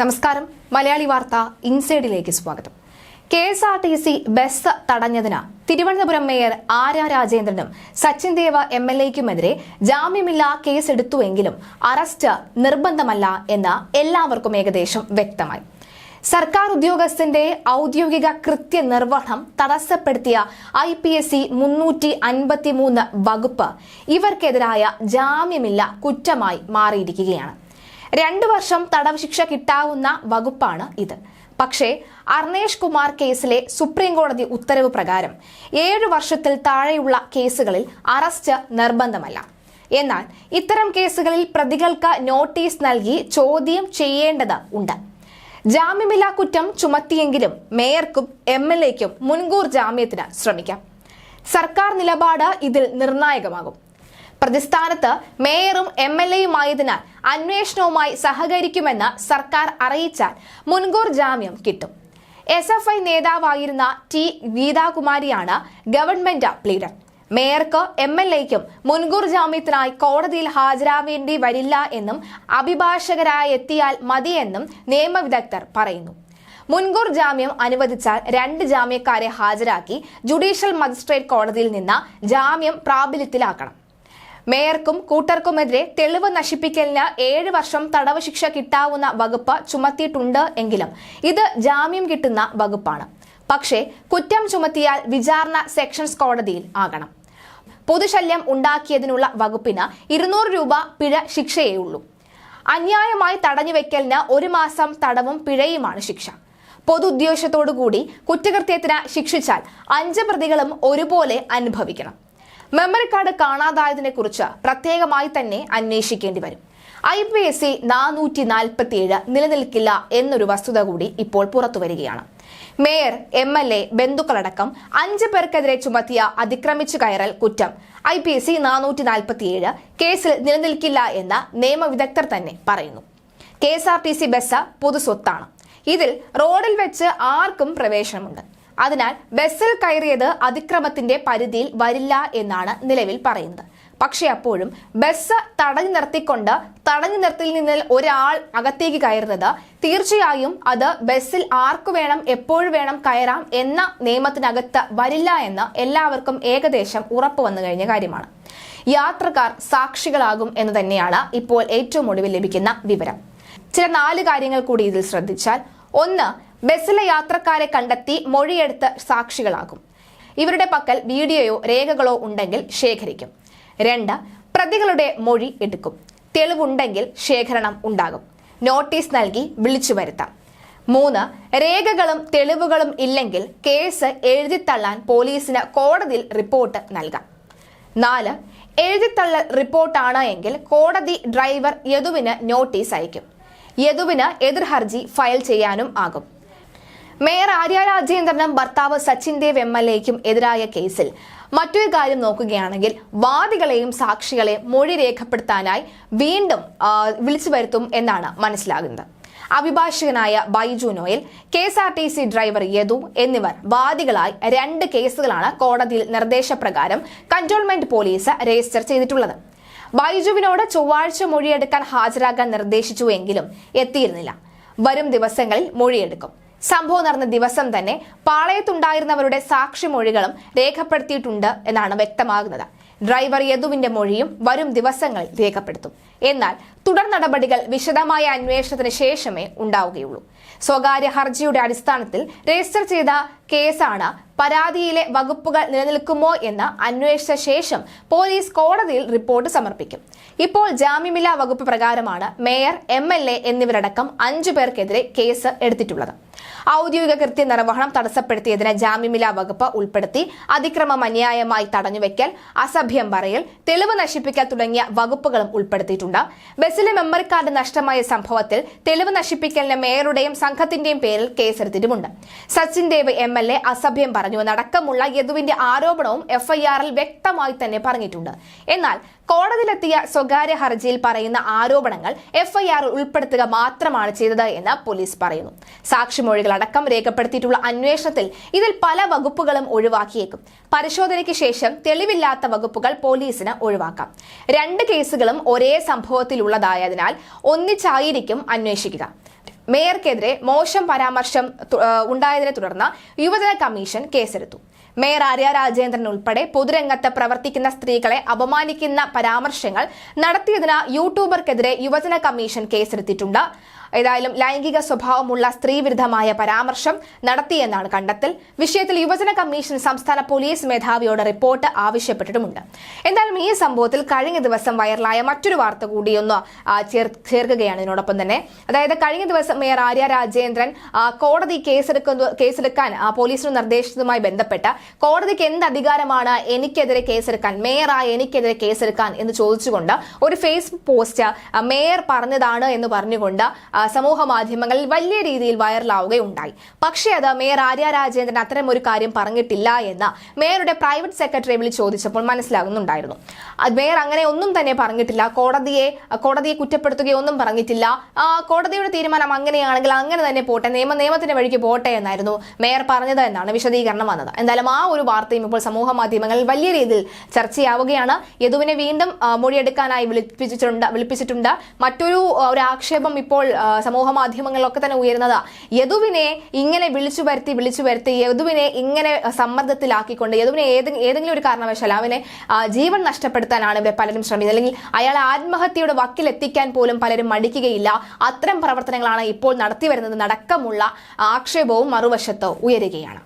നമസ്കാരം. മലയാളി വാർത്ത ഇൻസൈഡിലേക്ക് സ്വാഗതം. K S R T C bus തടഞ്ഞതിന് Thiruvananthapuram mayor Arya രാജേന്ദ്രനും സച്ചിൻ ദേവ എം എൽ എക്കുമെതിരെ ജാമ്യമില്ലാ കേസെടുത്തുവെങ്കിലും അറസ്റ്റ് നിർബന്ധമല്ല എന്ന് എല്ലാവർക്കും ഏകദേശം വ്യക്തമായി. സർക്കാർ ഉദ്യോഗസ്ഥന്റെ ഔദ്യോഗിക കൃത്യനിർവഹണം തടസ്സപ്പെടുത്തിയ ഐ പി എസ് സി മുന്നൂറ്റി അൻപത്തിമൂന്ന് വകുപ്പ് ഇവർക്കെതിരായ ജാമ്യമില്ല കുറ്റമായി മാറിയിരിക്കുകയാണ്. രണ്ടു വർഷം തടവ് ശിക്ഷ കിട്ടാവുന്ന വകുപ്പാണ് ഇത്. പക്ഷേ അർണേഷ് കുമാർ കേസിലെ സുപ്രീം കോടതി ഉത്തരവ് പ്രകാരം ഏഴു വർഷത്തിൽ താഴെയുള്ള കേസുകളിൽ അറസ്റ്റ് നിർബന്ധമല്ല. എന്നാൽ ഇത്തരം കേസുകളിൽ പ്രതികൾക്ക് നോട്ടീസ് നൽകി ചോദ്യം ചെയ്യേണ്ടത് ഉണ്ട്. ജാമ്യമില്ലാ കുറ്റം ചുമത്തിയെങ്കിലും മേയർക്കും എം എൽ എക്കും മുൻകൂർ ജാമ്യത്തിന് ശ്രമിക്കാം. സർക്കാർ നിലപാട് ഇതിൽ നിർണായകമാകും. പ്രതിസ്ഥാനത്ത് മേയറും എം എൽ എയുമായതിനാൽ അന്വേഷണവുമായി സഹകരിക്കുമെന്ന് സർക്കാർ അറിയിച്ചാൽ മുൻകൂർ ജാമ്യം കിട്ടും. എസ് എഫ് ഐ നേതാവായിരുന്ന ടി ഗീതാകുമാരിയാണ് ഗവൺമെന്റ് പ്ലീഡർ മേയർക്ക് എം എൽ എക്കും മുൻകൂർ ജാമ്യത്തിനായി കോടതിയിൽ ഹാജരാവേണ്ടി വരില്ല എന്നും അഭിഭാഷകരായി എത്തിയാൽ മതിയെന്നും നിയമവിദഗ്ധർ പറയുന്നു. മുൻകൂർ ജാമ്യം അനുവദിച്ചാൽ രണ്ട് ജാമ്യക്കാരെ ഹാജരാക്കി ജുഡീഷ്യൽ മജിസ്ട്രേറ്റ് കോടതിയിൽ നിന്ന് ജാമ്യം പ്രാബല്യത്തിലാക്കണം. മേയർക്കും കൂട്ടർക്കുമെതിരെ തെളിവ് നശിപ്പിക്കലിന് ഏഴ് വർഷം തടവ് ശിക്ഷ കിട്ടാവുന്ന വകുപ്പ് ചുമത്തിയിട്ടുണ്ട് എങ്കിലും ഇത് ജാമ്യം കിട്ടുന്ന വകുപ്പാണ്. പക്ഷേ കുറ്റം ചുമത്തിയാൽ വിചാരണ സെക്ഷൻസ് കോടതിയിൽ ആകണം. പൊതുശല്യം ഉണ്ടാക്കിയതിനുള്ള വകുപ്പിന് ഇരുന്നൂറ് രൂപ പിഴ ശിക്ഷയേ ഉള്ളൂ. അന്യായമായി തടഞ്ഞുവെക്കലിന് ഒരു മാസം തടവും പിഴയുമാണ് ശിക്ഷ. പൊതു കൂടി കുറ്റകൃത്യത്തിന് ശിക്ഷിച്ചാൽ അഞ്ച് പ്രതികളും ഒരുപോലെ അനുഭവിക്കണം. മെമ്മറി കാർഡ് കാണാതായതിനെ കുറിച്ച് പ്രത്യേകമായി തന്നെ അന്വേഷിക്കേണ്ടി വരും. ഐ പി എസ് സി നാനൂറ്റി നാൽപ്പത്തിയേഴ് നിലനിൽക്കില്ല എന്നൊരു വസ്തുത കൂടി ഇപ്പോൾ പുറത്തു വരികയാണ്. മേയർ എം എൽ എ ബന്ധുക്കളടക്കം അഞ്ച് പേർക്കെതിരെ ചുമത്തിയ അതിക്രമിച്ചു കയറൽ കുറ്റം. ഐ പി എസ് സി നാനൂറ്റി നാൽപ്പത്തിയേഴ് കേസിൽ നിലനിൽക്കില്ല എന്ന് നിയമവിദഗ്ധർ തന്നെ പറയുന്നു. K S R T C bus പൊതുസ്വത്താണ്. ഇതിൽ റോഡിൽ വെച്ച് ആർക്കും പ്രവേശനമുണ്ട്. അതിനാൽ ബസ്സിൽ കയറിയത് അതിക്രമത്തിന്റെ പരിധിയിൽ വരില്ല എന്നാണ് നിലവിൽ പറയുന്നത്. പക്ഷേ അപ്പോഴും ബസ് തടഞ്ഞു നിർത്തിക്കൊണ്ട് തടഞ്ഞു നിർത്തിൽ നിന്ന് ഒരാൾ അകത്തേക്ക് കയറുന്നത് തീർച്ചയായും അത് ബസ്സിൽ ആർക്കു വേണം എപ്പോഴും വേണം കയറാം എന്ന നിയമത്തിനകത്ത് വരില്ല എന്ന് എല്ലാവർക്കും ഏകദേശം ഉറപ്പ് വന്നു കഴിഞ്ഞ കാര്യമാണ്. യാത്രക്കാർ സാക്ഷികളാകും എന്ന് തന്നെയാണ് ഇപ്പോൾ ഏറ്റവും ഒടുവിൽ ലഭിക്കുന്ന വിവരം. ചില നാല് കാര്യങ്ങൾ കൂടി ഇതിൽ ശ്രദ്ധിച്ചാൽ. ഒന്ന് ബസ്സിലെ യാത്രക്കാരെ കണ്ടെത്തി മൊഴിയെടുത്ത് സാക്ഷികളാകും. ഇവരുടെ പക്കൽ വീഡിയോയോ രേഖകളോ ഉണ്ടെങ്കിൽ ശേഖരിക്കും. രണ്ട് പ്രതികളുടെ മൊഴി എടുക്കും. തെളിവുണ്ടെങ്കിൽ ശേഖരണം ഉണ്ടാകും. നോട്ടീസ് നൽകി വിളിച്ചു വരുത്താം. മൂന്ന് രേഖകളും തെളിവുകളും ഇല്ലെങ്കിൽ കേസ് എഴുതിത്തള്ളാൻ പോലീസിന് കോടതിയിൽ റിപ്പോർട്ട് നൽകാം. നാല് എഴുതിത്തള്ളൽ റിപ്പോർട്ടാണ് എങ്കിൽ കോടതി ഡ്രൈവർ യദുവിന് നോട്ടീസ് അയക്കും. യദുവിന് എതിർ ഹർജി ഫയൽ ചെയ്യാനും ആകും. മേയർ ആര്യ രാജേന്ദ്രനും ഭർത്താവ് സച്ചിൻ ദേവ് എം എൽ എക്കും എതിരായ കേസിൽ. മറ്റൊരു കാര്യം നോക്കുകയാണെങ്കിൽ വാദികളെയും സാക്ഷികളെയും മൊഴി രേഖപ്പെടുത്താനായി വീണ്ടും വിളിച്ചു വരുത്തും എന്നാണ് മനസ്സിലാകുന്നത്. അഭിഭാഷകനായ Baiju Noel K S R T C driver Yadu എന്നിവർ വാദികളായി രണ്ട് കേസുകളാണ് കോടതിയിൽ നിർദ്ദേശപ്രകാരം കൺട്രോൾമെന്റ് പോലീസ് രജിസ്റ്റർ ചെയ്തിട്ടുള്ളത്. ബൈജുവിനോട് ചൊവ്വാഴ്ച മൊഴിയെടുക്കാൻ ഹാജരാകാൻ നിർദ്ദേശിച്ചുവെങ്കിലും എത്തിയിരുന്നില്ല. വരും ദിവസങ്ങളിൽ മൊഴിയെടുക്കും. സംഭവം നടന്ന ദിവസം തന്നെ പാളയത്തുണ്ടായിരുന്നവരുടെ സാക്ഷിമൊഴികളും രേഖപ്പെടുത്തിയിട്ടുണ്ട് എന്നാണ് വ്യക്തമാകുന്നത്. ഡ്രൈവർ യദുവിന്റെ മൊഴിയും വരും ദിവസങ്ങളിൽ രേഖപ്പെടുത്തും. എന്നാൽ തുടർ നടപടികൾ വിശദമായ അന്വേഷണത്തിന് ശേഷമേ ഉണ്ടാവുകയുള്ളൂ. സ്വകാര്യ ഹർജിയുടെ അടിസ്ഥാനത്തിൽ രജിസ്റ്റർ ചെയ്ത കേസാണ് പരാതിയിലെ വകുപ്പുകൾ നിലനിൽക്കുമോ എന്ന് അന്വേഷിച്ച ശേഷം പോലീസ് കോടതിയിൽ റിപ്പോർട്ട് സമർപ്പിക്കും. ഇപ്പോൾ ജാമ്യമില്ലാ വകുപ്പ് പ്രകാരമാണ് മേയർ എം എൽ എ എന്നിവരടക്കം അഞ്ചു പേർക്കെതിരെ കേസ് എടുത്തിട്ടുള്ളത്. ഔദ്യോഗിക കൃത്യ നിർവഹണം തടസ്സപ്പെടുത്തിയതിന് ജാമ്യമില്ലാ വകുപ്പ് ഉൾപ്പെടുത്തി അതിക്രമം അന്യായമായി തടഞ്ഞുവെക്കൽ അസഭ്യം പറയൽ തെളിവ് നശിപ്പിക്കൽ തുടങ്ങിയ വകുപ്പുകളും ഉൾപ്പെടുത്തിയിട്ടുണ്ട്. ബസ്സിലെ മെമ്മറി കാർഡ് നഷ്ടമായ സംഭവത്തിൽ തെളിവ് നശിപ്പിക്കലിന് മേയറുടെയും സംഘത്തിന്റെയും പേരിൽ കേസെടുത്തിട്ടുമുണ്ട്. Sachin Dev M L A അസഭ്യം പറഞ്ഞുവെന്നടക്കമുള്ള യദുവിന്റെ ആരോപണവും എഫ്ഐആറിൽ വ്യക്തമായി തന്നെ പറഞ്ഞിട്ടുണ്ട്. എന്നാൽ കോടതിയിലെത്തിയ സ്വകാര്യ ഹർജിയിൽ പറയുന്ന ആരോപണങ്ങൾ എഫ്ഐആർ ഉൾപ്പെടുത്തുക മാത്രമാണ് ചെയ്തത് എന്ന് പോലീസ് പറയുന്നു. സാക്ഷിമൊഴികളടക്കം രേഖപ്പെടുത്തിയിട്ടുള്ള അന്വേഷണത്തിൽ ഇതിൽ പല വകുപ്പുകളും ഒഴിവാക്കിയേക്കും. പരിശോധനയ്ക്ക് ശേഷം തെളിവില്ലാത്ത വകുപ്പുകൾ പോലീസിന് ഒഴിവാക്കാം. രണ്ട് കേസുകളും ഒരേ സംഭവത്തിലുള്ളതായതിനാൽ ഒന്നിച്ചായിരിക്കും അന്വേഷിക്കുക. മേയർക്കെതിരെ മോശം പരാമർശം ഉണ്ടായതിനെ തുടർന്ന് യുവജന കമ്മീഷൻ കേസെടുത്തു. മേയർ ആര്യ രാജേന്ദ്രൻ ഉൾപ്പെടെ പൊതുരംഗത്ത് പ്രവർത്തിക്കുന്ന സ്ത്രീകളെ അപമാനിക്കുന്ന പരാമർശങ്ങൾ നടത്തിയതിന് യൂട്യൂബർക്കെതിരെ യുവജന കമ്മീഷൻ കേസെടുത്തിട്ടുണ്ട്. ഏതായാലും ലൈംഗിക സ്വഭാവമുള്ള സ്ത്രീവിരുദ്ധമായ പരാമർശം നടത്തിയെന്നാണ് കണ്ടെത്തൽ. വിഷയത്തിൽ യുവജന കമ്മീഷൻ സംസ്ഥാന പോലീസ് മേധാവിയോട് റിപ്പോർട്ട് ആവശ്യപ്പെട്ടിട്ടുമുണ്ട്. എന്തായാലും ഈ സംഭവത്തിൽ കഴിഞ്ഞ ദിവസം വൈറലായ മറ്റൊരു വാർത്ത കൂടിയൊന്ന് ചേർക്കുകയാണ് ഇതിനോടൊപ്പം തന്നെ. അതായത് കഴിഞ്ഞ ദിവസം മേയർ ആര്യ രാജേന്ദ്രൻ കോടതി കേസെടുക്കുന്ന കേസെടുക്കാൻ പോലീസിന് നിർദ്ദേശിച്ചതുമായി ബന്ധപ്പെട്ട് കോടതിക്ക് എന്ത് അധികാരമാണ് എനിക്കെതിരെ കേസെടുക്കാൻ മേയറായ എനിക്കെതിരെ കേസെടുക്കാൻ എന്ന് ചോദിച്ചുകൊണ്ട് ഒരു ഫേസ്ബുക്ക് പോസ്റ്റ് മേയർ പറഞ്ഞതാണ് എന്ന് പറഞ്ഞുകൊണ്ട് സമൂഹ മാധ്യമങ്ങളിൽ വലിയ രീതിയിൽ വൈറലാവുകയുണ്ടായി. പക്ഷേ അത് മേയർ ആര്യ രാജേന്ദ്രൻ അത്തരം ഒരു കാര്യം പറഞ്ഞിട്ടില്ല എന്ന് മേയറുടെ പ്രൈവറ്റ് സെക്രട്ടറി വിളിച്ച് ചോദിച്ചപ്പോൾ മനസ്സിലാകുന്നുണ്ടായിരുന്നു. മേയർ അങ്ങനെ ഒന്നും തന്നെ പറഞ്ഞിട്ടില്ല. കോടതിയെ കോടതിയെ കുറ്റപ്പെടുത്തുകയൊന്നും പറഞ്ഞിട്ടില്ല. ആ, കോടതിയുടെ തീരുമാനം അങ്ങനെയാണെങ്കിൽ അങ്ങനെ തന്നെ പോട്ടെ. നിയമ നിയമത്തിന്റെ വഴിക്ക് പോട്ടെ എന്നായിരുന്നു മേയർ പറഞ്ഞത് എന്നാണ് വിശദീകരണം വന്നത്. എന്തായാലും ആ ഒരു വാർത്തയും ഇപ്പോൾ സമൂഹ മാധ്യമങ്ങളിൽ വലിയ രീതിയിൽ ചർച്ചയാവുകയാണ്. യദുവിനെ വീണ്ടും മൊഴിയെടുക്കാനായി വിളിപ്പിച്ചിട്ടുണ്ട് വിളിപ്പിച്ചിട്ടുണ്ട്. മറ്റൊരു ഒരു ആക്ഷേപം ഇപ്പോൾ സമൂഹ മാധ്യമങ്ങളിലൊക്കെ തന്നെ ഉയരുന്നത്. യദുവിനെ ഇങ്ങനെ വിളിച്ചു വരുത്തി വിളിച്ചു വരുത്തി യദുവിനെ ഇങ്ങനെ സമ്മർദ്ദത്തിലാക്കിക്കൊണ്ട് യദുവിനെ ഏത് ഏതെങ്കിലും ഒരു കാരണവശാൽ അവനെ ജീവൻ നഷ്ടപ്പെടുത്താനാണ് ഇവിടെ പലരും ശ്രമിക്കുന്നത്. അല്ലെങ്കിൽ അയാളെ ആത്മഹത്യയുടെ വക്കിലെത്തിക്കാൻ പോലും പലരും മടിക്കുകയില്ല. അത്തരം പ്രവർത്തനങ്ങളാണ് ഇപ്പോൾ നടത്തി വരുന്നത്. നടക്കമുള്ള ആക്ഷേപവും മറുവശത്ത് ഉയരുകയാണ്.